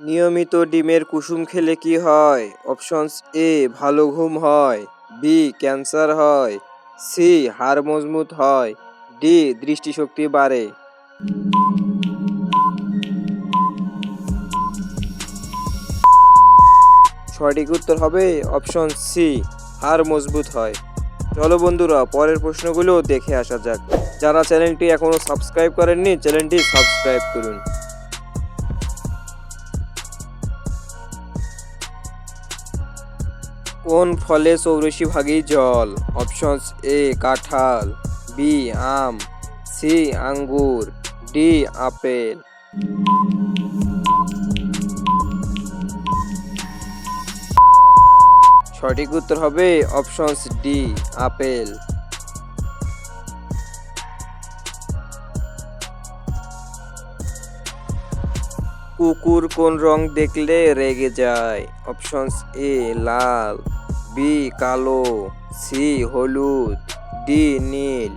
নিয়মিত ডিমের কুসুম খেলে কি হয়? অপশনস এ, ভালো ঘুম হয়। বি, ক্যান্সার হয়। সি, হাড় মজবুত হয়। ডি, দৃষ্টিশক্তি বাড়ে। সঠিক উত্তর হবে অপশন সি, হাড় মজবুত হয়। চলো বন্ধুরা, পরের প্রশ্নগুলো দেখে আসা যাক। যারা চ্যানেলটি এখনও সাবস্ক্রাইব করেননি, চ্যানেলটি সাবস্ক্রাইব করুন। কোন ফলে চৌরাশি ভাগই জল? অপশনস এ কাঁঠাল বি আম সি আঙ্গুর ডি আপেল। সঠিক উত্তর হবে অপশনস ডি আপেল। কুকুর কোন রং দেখলে রেগে যায়? অপশনস এ, লাল, বি, কালো, সি, হলুদ, ডি, নীল।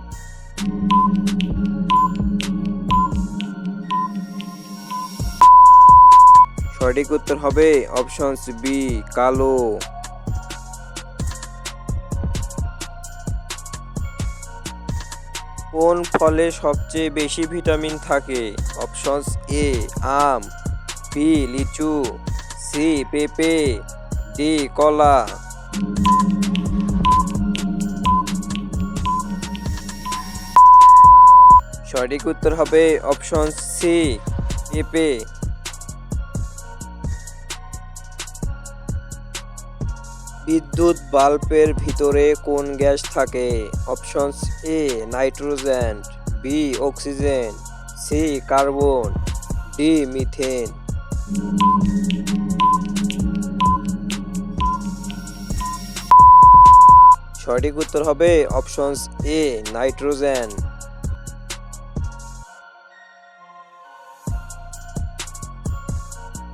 সঠিক উত্তর হবে অপশনস বি, কালো। কোন ফলে সবচেয়ে বেশি ভিটামিন থাকে? অপশনস এ, আম। বি লিচু, সি, পেঁপে, ডি, কলা। সঠিক উত্তর হবে অপশন সি পেঁপে। বিদ্যুৎ বাল্বের ভিতরে কোন গ্যাস থাকে? Options A nitrogen B oxygen C carbon D methane সঠিক উত্তর হবে অপশনস এ নাইট্রোজেন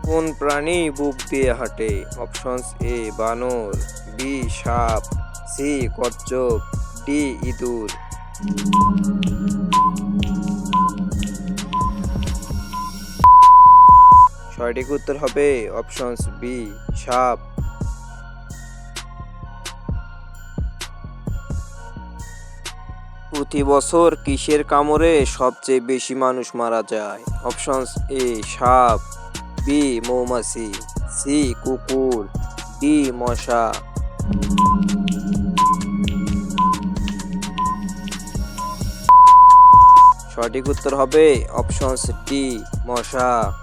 কোন প্রাণী বুক দিয়ে হাঁটে? অপশনস এ বানর বি সাপ সি কচ্ছপ ডি ইঁদুর। সঠিক উত্তর হবে অপশনস বি, সাপ। প্রতি বছর কিসের কামড়ে সবচেয়ে বেশি মানুষ মারা যায়? অপশনস এ, সাপ, বি, মৌমাছি, সি, কুকুর, ডি, মশা। সঠিক উত্তর হবে অপশনস ডি মশা।